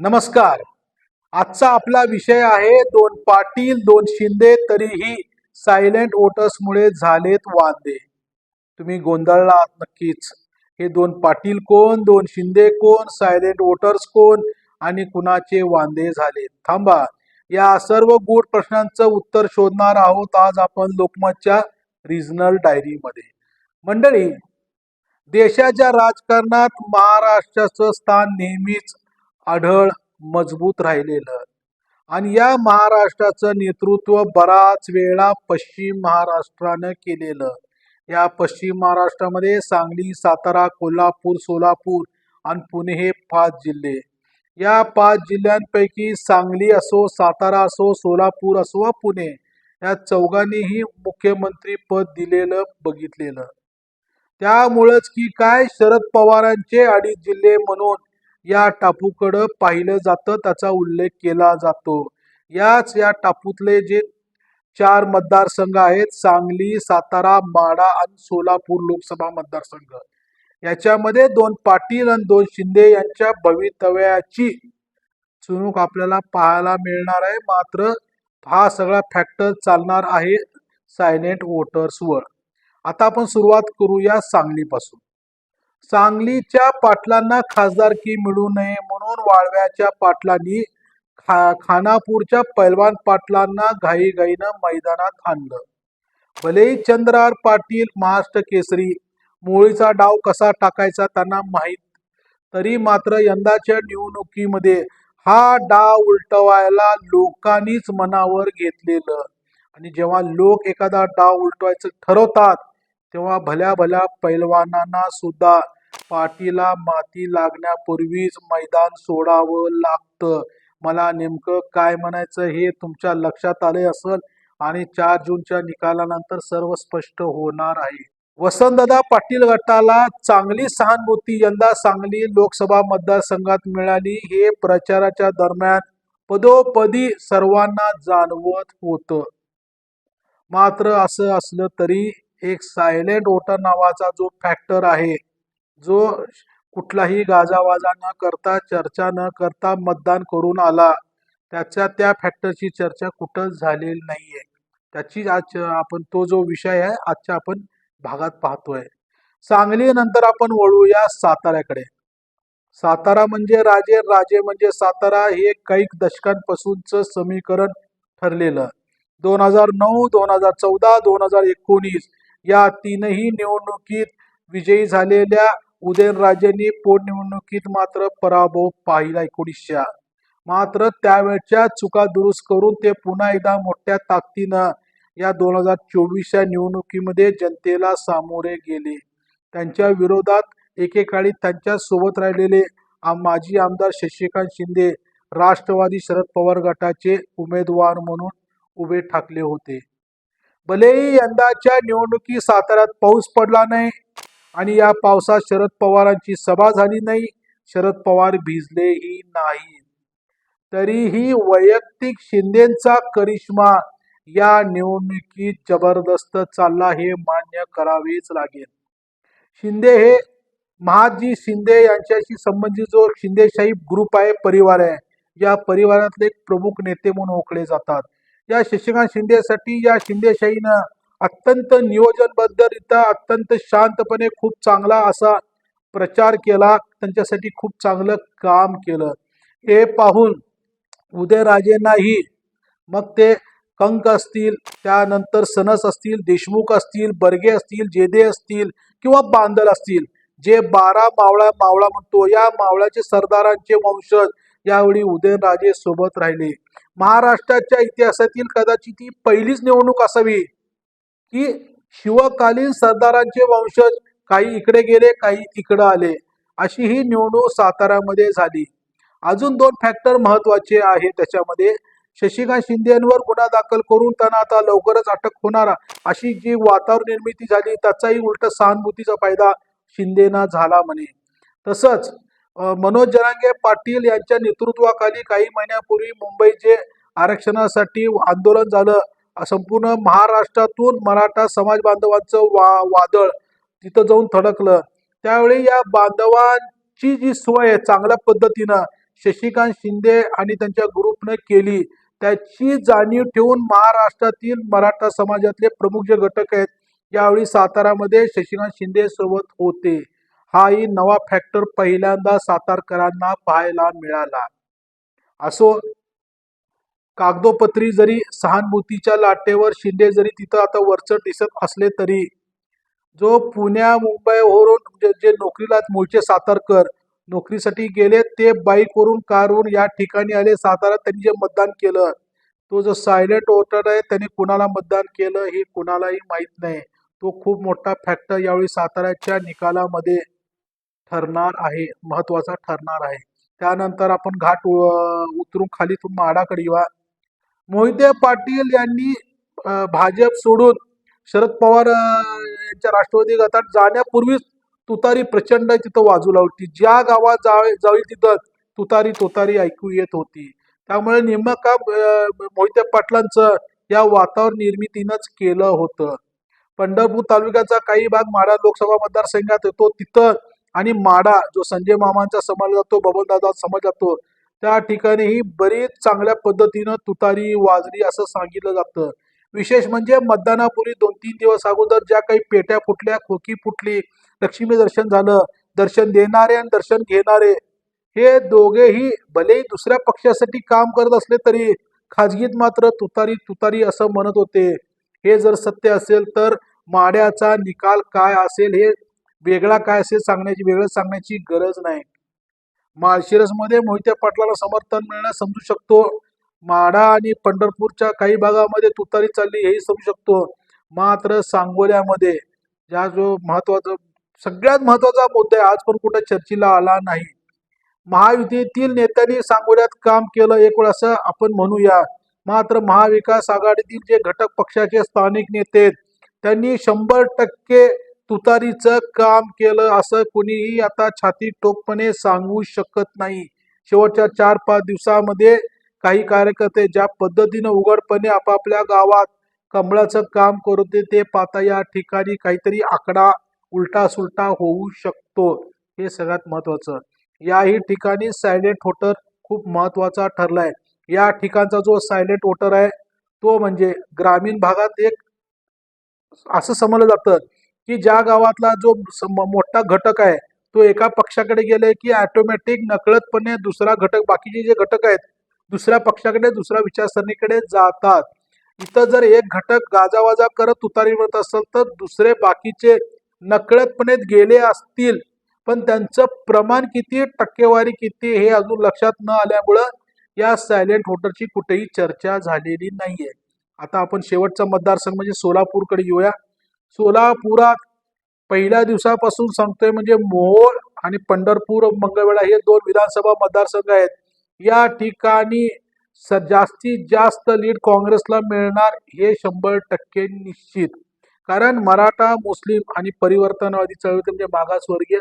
नमस्कार. आजचा आपला विषय आहे दोन पाटील दोन शिंदे तरीही सायलेंट वोटर्समुळे झालेत वांदे. तुम्ही गोंधळला नक्कीच. हे दोन पाटील कोण दोन शिंदे कोण सायलेंट वोटर्स कोण आणि कुणाचे वांदे झाले? थांबा. या सर्व गूढ प्रश्नांचं उत्तर शोधणार आहोत आज आपण लोकमतच्या रिजनल डायरीमध्ये मंडळी देशाच्या राजकारणात महाराष्ट्राचं स्थान नेहमीच आढळ मजबूत राहिलेलं. आणि या महाराष्ट्राचं नेतृत्व बराच वेळा पश्चिम महाराष्ट्रानं केलेलं. या पश्चिम महाराष्ट्रामध्ये सांगली सातारा कोल्हापूर सोलापूर आणि पुणे हे पाच जिल्हे. या पाच जिल्ह्यांपैकी सांगली असो सातारा असो सोलापूर असो वा पुणे या चौघांनीही मुख्यमंत्री पद दिलेलं बघितलेलं. त्यामुळंच की काय? शरद पवारांचे अडीच जिल्हे म्हणून या टापूकडं पाहिलं जातं त्याचा उल्लेख केला जातो. याच या टापूतले जे चार मतदारसंघ आहेत सांगली सातारा माडा आणि सोलापूर लोकसभा मतदारसंघ. याच्यामध्ये दोन पाटील आणि दोन शिंदे यांच्या भवितव्याची चुणूक आपल्याला पाहायला मिळणार आहे. मात्र हा सगळा फॅक्टर चालणार आहे सायलेंट वोटर्सवर. आता आपण सुरुवात करूया सांगलीपासून. सांगलीच्या पाटलांना खासदारकी मिळू नये म्हणून वाळव्याच्या पाटलांनी खा खानापूरच्या पैलवान पाटलांना घाईघाईनं मैदानात आणलं. भलेही चंद्रार पाटील महाराष्ट्र केसरी मोळीचा डाव कसा टाकायचा त्यांना माहीत तरी मात्र यंदाच्या निवडणुकीमध्ये हा डाव उलटवायला लोकांनीच मनावर घेतलेलं. आणि जेव्हा लोक एखादा डाव उलटवायचं ठरवतात तेव्हा भल्या भल्या पैलवानांना सुद्धा पाठीला माती लागण्यापूर्वीच मैदान सोडावं लागतं. मला नेमकं काय म्हणायचं हे तुमच्या लक्षात आले असेल आणि चार जूनच्या निकालानंतर सर्व स्पष्ट होणार आहे. वसंतदादा पाटील गटाला चांगली सहानुभूती यंदा सांगली लोकसभा मतदारसंघात मिळाली हे प्रचाराच्या दरम्यान पदोपदी सर्वांना जाणवत होतं. मात्र असं असलं तरी एक सायलेंट वोटर नावाचा जो फॅक्टर आहे जो कुठलाही गाजावाजा न करता चर्चा न करता मतदान करून आला त्याच्या त्या फॅक्टरची चर्चा कुठंच झालेली नाहीये. त्याची आज आपण तो जो विषय आहे आजच्या आपण भागात पाहतोय. सांगली नंतर आपण वळूया साताऱ्याकडे. सातारा म्हणजे राजे राजे म्हणजे सातारा हे काही दशकांपासूनच समीकरण ठरलेलं. दोन हजार नऊ दोन हजार चौदा दोन हजार एकोणीस या तीनही निवडणुकीत विजयी झालेल्या उदयनराजेंनी पोटनिवडणुकीत मात्र पराभव पाहिला एकोणीसच्या. मात्र त्यावेळच्या चुका दुरुस्त करून ते पुन्हा एकदा मोठ्या ताकदीनं या दोन हजार चोवीसच्या निवडणुकीमध्ये जनतेला सामोरे गेले. त्यांच्या विरोधात एकेकाळी त्यांच्यासोबत राहिलेले माजी आमदार शशिकांत शिंदे राष्ट्रवादी शरद पवार गटाचे उमेदवार म्हणून उभे ठाकले होते. भलेही यंदाच्या निवडणुकी साताऱ्यात पाऊस पडला नाही आणि या पावसात शरद पवारांची सभा झाली नाही शरद पवार भिजलेही नाही तरीही वैयक्तिक शिंदेचा करिश्मा या निवडणुकीत जबरदस्त चालला हे मान्य करावेच लागेल. शिंदे हे महाजी शिंदे यांच्याशी संबंधित जो शिंदेशाही ग्रुप आहे परिवार आहे या परिवारातले एक प्रमुख नेते म्हणून ओळखले जातात. या शशिकांत शिंदेसाठी या शिंदेशाहीनं अत्यंत नियोजनबद्धरित्या अत्यंत शांतपणे खूप चांगला असा प्रचार केला. त्यांच्यासाठी खूप चांगलं काम केलं. हे पाहून उदयराजेंनाही मग ते कंक असतील त्यानंतर सनस असतील देशमुख असतील बर्गे असतील जेदे असतील किंवा बांदल असतील जे बारा मावळा मावळा म्हणतो या मावळ्याचे सरदारांचे वंशज यावेळी उदयनराजे सोबत राहिले. महाराष्ट्राच्या इतिहासातील कदाचित ही पहिलीच निवडणूक असावी. की शिवकालीन सरदारांचे वंशज काही इकडे गेले काही तिकडे आले. अशी ही निवडणूक साताऱ्यामध्ये झाली. अजून दोन फॅक्टर महत्त्वाचे आहे त्याच्यामध्ये. शशिकांत शिंदेवर गुन्हा दाखल करून त्यांना आता लवकरच अटक होणार अशी जी वातावरण निर्मिती झाली त्याचाही उलट सहानुभूतीचा फायदा शिंदेना झाला म्हणे. तसंच मनोज जरांगे पाटील यांच्या नेतृत्वाखाली काही महिन्यापूर्वी मुंबईचे आरक्षणासाठी आंदोलन झालं. संपूर्ण महाराष्ट्रातून मराठा समाज बांधवांचं वा वादळ तिथं जाऊन थडकलं. त्यावेळी या बांधवांची जी सोय आहे चांगल्या पद्धतीनं शशिकांत शिंदे आणि त्यांच्या ग्रुपने केली त्याची जाणीव ठेवून महाराष्ट्रातील मराठा समाजातले प्रमुख जे घटक आहेत यावेळी सातारामध्ये शशिकांत शिंदे सोबत होते. हाही नवा फॅक्टर पहिल्यांदा सातारकरांना पाहायला मिळाला. असो कागदोपत्री जरी सहानुभूतीच्या लाटेवर शिंदे जरी तिथं आता वरचढ दिसत असले तरी जो पुण्या मुंबईवरून जे जे नोकरीला मूळचे सातारकर नोकरीसाठी गेले ते बाईकवरून कारवरून या ठिकाणी आले सातारा त्यांनी जे मतदान केलं तो जो सायलेंट वोटर आहे त्यांनी कुणाला मतदान केलं हे कुणालाही माहीत नाही. तो खूप मोठा फॅक्टर यावेळी साताऱ्याच्या निकालामध्ये ठरणार आहे महत्त्वाचा ठरणार आहे. त्यानंतर आपण घाट उतरून खाली तुम्ही माडाकडे येवा मोहिते पाटील यांनी भाजप सोडून शरद पवार यांच्या राष्ट्रवादी गटात जाण्यापूर्वीच तुतारी प्रचंड तिथं वाजू लावली. ज्या गावात जावे जाईल तिथं तुतारी तुतारी ऐकू येत होती. त्यामुळे नेमका मोहिते पाटलांचं या वातावरण निर्मितीनंच केलं होतं. पंढरपूर तालुक्याचा काही भाग माडा लोकसभा मतदारसंघात येतो. तिथं आणि माडा जो संजय मामांचा समाज जातो बबनदादा समाज जातो त्या ठिकाणीही बरीच चांगल्या पद्धतीनं तुतारी वाजली असं सांगितलं जातं. विशेष म्हणजे मतदानापूर्वी दोन तीन दिवस अगोदर ज्या काही पेट्या फुटल्या खोकी फुटली लक्ष्मी दर्शन झालं दर्शन देणारे आणि दर्शन घेणारे हे दोघेही भलेही दुसऱ्या पक्षासाठी काम करत असले तरी खाजगीत मात्र तुतारी तुतारी असं म्हणत होते. हे जर सत्य असेल तर माड्याचा निकाल काय असेल हे वेगळा काय असेल सांगण्याची वेगळं सांगण्याची गरज नाही. माळशिरसमध्ये मोहिते पाटलाला समर्थन मिळणं समजू शकतो. माढा आणि पंढरपूरच्या काही भागामध्ये तुतारी चालली हेही समजू शकतो. मात्र सांगोल्यामध्ये ज्या जो महत्त्वाचा सगळ्यात महत्त्वाचा मुद्दा आहे आज पण कुठं चर्चेला आला नाही. महायुतीतील नेत्यांनी सांगोल्यात काम केलं एक वेळ असं आपण म्हणूया. मात्र महाविकास आघाडीतील जे घटक पक्षाचे स्थानिक नेते आहेत, त्यांनी शंभर टक्के तुतारीचं काम केलं असं कुणीही आता छाती टोकपणे सांगू शकत नाही. शेवटच्या चार पाच दिवसामध्ये काही कार्यकर्ते ज्या पद्धतीनं उघडपणे आपापल्या गावात कमळाचं काम करते ते पाहता या ठिकाणी काहीतरी आकडा उलटा सुलटा होऊ शकतो. हे सगळ्यात महत्वाचं याही ठिकाणी सायलेंट वोटर खूप महत्त्वाचा ठरलाय. या ठिकाणचा जो सायलेंट वोटर आहे तो म्हणजे ग्रामीण भागात एक असं समजलं जातं की ज्या गावातला जो मोठा घटक आहे तो एका पक्षाकडे गेले की ऑटोमॅटिक नकळतपणे दुसरा घटक बाकीचे जे घटक आहेत दुसऱ्या पक्षाकडे दुसऱ्या विचारसरणीकडे जातात. इथं जर एक घटक गाजावाजा करत तुतारी मिळत असेल तर दुसरे बाकीचे नकळतपणे गेले असतील. पण त्यांचं प्रमाण किती टक्केवारी किती हे अजून लक्षात न आल्यामुळं या सायलेंट होटरची कुठेही चर्चा झालेली नाहीये. आता आपण शेवटचा मतदारसंघ म्हणजे सोलापूरकडे येऊया. सोलापुरात पहिल्या दिवसापासून सांगतोय म्हणजे मोहोळ आणि पंढरपूर मंगळवेढा हे दोन विधानसभा मतदारसंघ आहेत. या ठिकाणी स जास्तीत जास्त लीड काँग्रेसला मिळणार हे शंभर टक्के निश्चित. कारण मराठा मुस्लिम आणि परिवर्तनवादी चळवळी म्हणजे मागासवर्गीय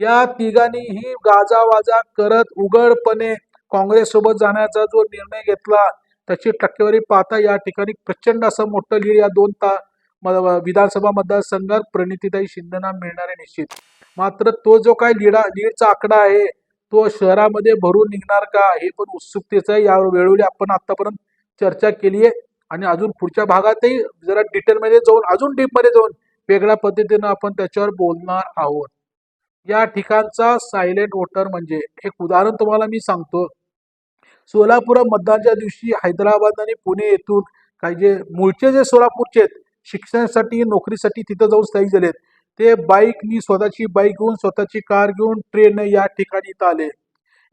या तिघांनीही गाजावाजा करत उघडपणे काँग्रेस सोबत जाण्याचा जो निर्णय घेतला त्याची टक्केवारी पाहता या ठिकाणी प्रचंड असं मोठं लीड या दोन ता विधानसभा मतदारसंघात प्रणितीताई शिंदेना मिळणार आहे निश्चित. मात्र तो जो काय लीडा लीडचा आकडा आहे तो शहरामध्ये भरून निघणार का हे पण उत्सुकतेचं आहे. या वेळोवेळी आपण आतापर्यंत चर्चा केली आहे आणि अजून पुढच्या भागातही जरा डिटेलमध्ये जाऊन अजून डीपमध्ये जाऊन वेगळ्या पद्धतीनं आपण त्याच्यावर बोलणार आहोत. या ठिकाणचा सायलेंट वोटर म्हणजे एक उदाहरण तुम्हाला मी सांगतो. सोलापूर मतदानच्या दिवशी हैदराबाद आणि पुणे येथून काही जे मूळचे जे सोलापूरचे आहेत शिक्षणासाठी नोकरीसाठी तिथं जाऊन स्थायिक झालेत. ते बाईकनी स्वतःची बाईक घेऊन स्वतःची कार घेऊन ट्रेन या ठिकाणी इथं आले.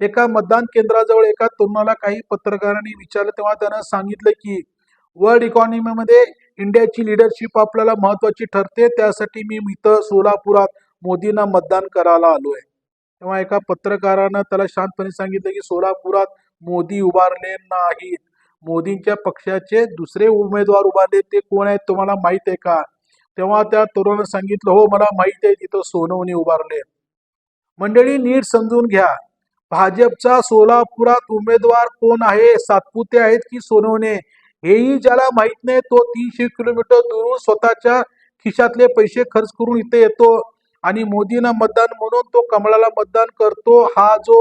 एका मतदान केंद्राजवळ एका तरुणाला काही पत्रकारांनी विचारलं तेव्हा त्यानं सांगितलं की वर्ल्ड इकॉनॉमीमध्ये इंडियाची लिडरशिप आपल्याला महत्वाची ठरते त्यासाठी मी इथं सोलापुरात मोदींना मतदान करायला आलोय. तेव्हा एका पत्रकारानं त्याला शांतपणे सांगितलं की सोलापुरात मोदी उभारले नाहीत. मोदींच्या पक्षाचे दुसरे उमेदवार उभारले ते कोण आहेत तुम्हाला माहीत आहे का? तेव्हा त्या तरुणानं सांगितलं हो मला माहीत आहे तिथं सोनवणे उभारले. मंडळी नीट समजून घ्या. भाजपचा सोलापुरात उमेदवार कोण आहे? सातपुते आहेत की सोनवणे? हेही ज्याला माहीत नाही तो तीनशे किलोमीटर दूरून स्वतःच्या खिशातले पैसे खर्च करून इथे येतो आणि मोदींना मतदान म्हणून तो कमळाला मतदान करतो. हा जो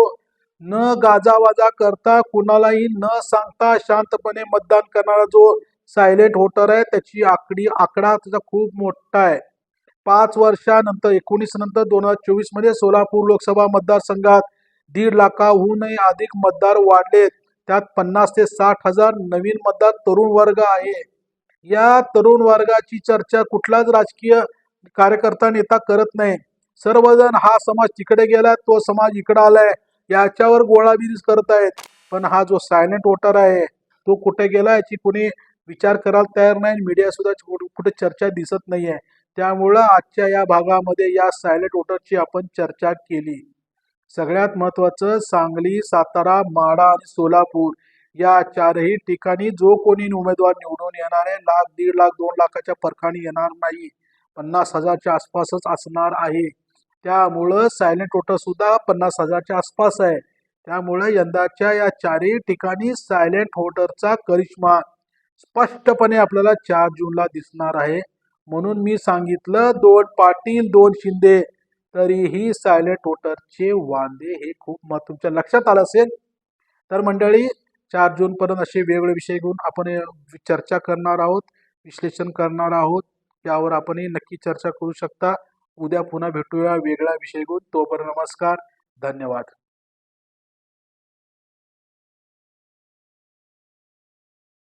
न गाजावाजा करता कुणालाही न सांगता शांतपणे मतदान करणारा जो सायलेंट वोटर आहे त्याची आकडी आकडा त्याचा खूप मोठा आहे. पाच वर्षानंतर एकोणीस नंतर दोन हजार चोवीसमध्ये सोलापूर लोकसभा मतदारसंघात दीड लाखाहूनही अधिक मतदार वाढलेत त्यात पन्नास ते साठ हजार नवीन मतदार तरुण वर्ग आहे. या तरुण वर्गाची चर्चा कुठलाच राजकीय कार्यकर्ता नेता करत नाही. सर्वजण हा समाज तिकडे गेलाय तो समाज इकडे आलाय. याच्यावर गोळाबिरीज करत आहेत. पण हा जो सायलेंट वोटर आहे तो कुठे गेला याची कोणी विचार करायला तयार नाही मीडिया सुद्धा कुठे चर्चा दिसत नाहीये. त्यामुळं आजच्या या भागामध्ये या सायलेंट वोटरची आपण चर्चा केली. सगळ्यात महत्वाचं सांगली सातारा माडा आणि सोलापूर या चारही ठिकाणी जो कोणी उमेदवार निवडून येणार आहे लाख दीड लाख दोन लाखाच्या फरकाने येणार नाही. पन्नास हजारच्या आसपासच असणार आहे. त्यामुळं सायलेंट वोटर सुद्धा पन्नास हजारच्या आसपास आहे. त्यामुळे यंदाच्या या चारही ठिकाणी सायलेंट वोटरचा करिश्मा स्पष्टपणे आपल्याला चार जूनला दिसणार आहे. म्हणून मी सांगितलं दोन पाटील दोन शिंदे तरीही सायलेंट वोटरचे वांदे हे खूप मग तुमच्या लक्षात आलं असेल? तर मंडळी चार जून पर्यंत असे वेगवेगळे विषय घेऊन आपण चर्चा करणार आहोत विश्लेषण करणार आहोत. यावर आपणही नक्की चर्चा करू शकता. उद्या पुन्हा भेटूया वेगळा विषय घेऊन. तोपर्यंत नमस्कार धन्यवाद.